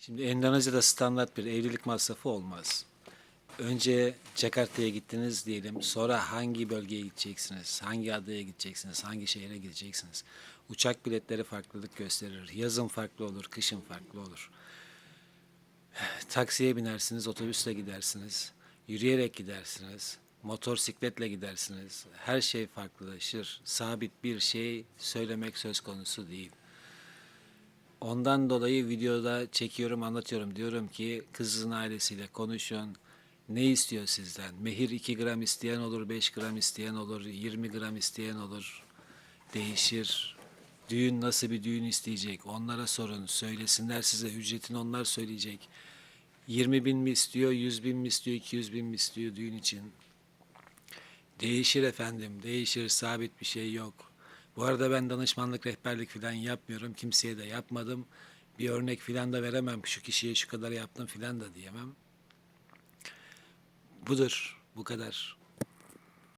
Şimdi Endonezya'da standart bir evlilik masrafı olmaz. Önce Jakarta'ya gittiniz diyelim. Sonra hangi bölgeye gideceksiniz? Hangi adaya gideceksiniz? Hangi şehre gideceksiniz? Uçak biletleri farklılık gösterir. Yazın farklı olur, kışın farklı olur. Taksiye binersiniz, otobüsle gidersiniz. Yürüyerek gidersiniz. Motosikletle gidersiniz. Her şey farklılaşır. Sabit bir şey söylemek söz konusu değil. Ondan dolayı videoda çekiyorum, anlatıyorum. Diyorum ki kızın ailesiyle konuşun. Ne istiyor sizden? Mehir 2 gram isteyen olur, 5 gram isteyen olur, 20 gram isteyen olur. Değişir. Düğün nasıl bir düğün isteyecek? Onlara sorun. Söylesinler size. Ücretini onlar söyleyecek. 20 bin mi istiyor, 100 bin mi istiyor, 200 bin mi istiyor düğün için? Değişir efendim, değişir. Sabit bir şey yok. Bu arada ben danışmanlık, rehberlik falan yapmıyorum. Kimseye de yapmadım. Bir örnek falan da veremem. Şu kişiye şu kadar yaptım falan da diyemem. Budur, bu kadar.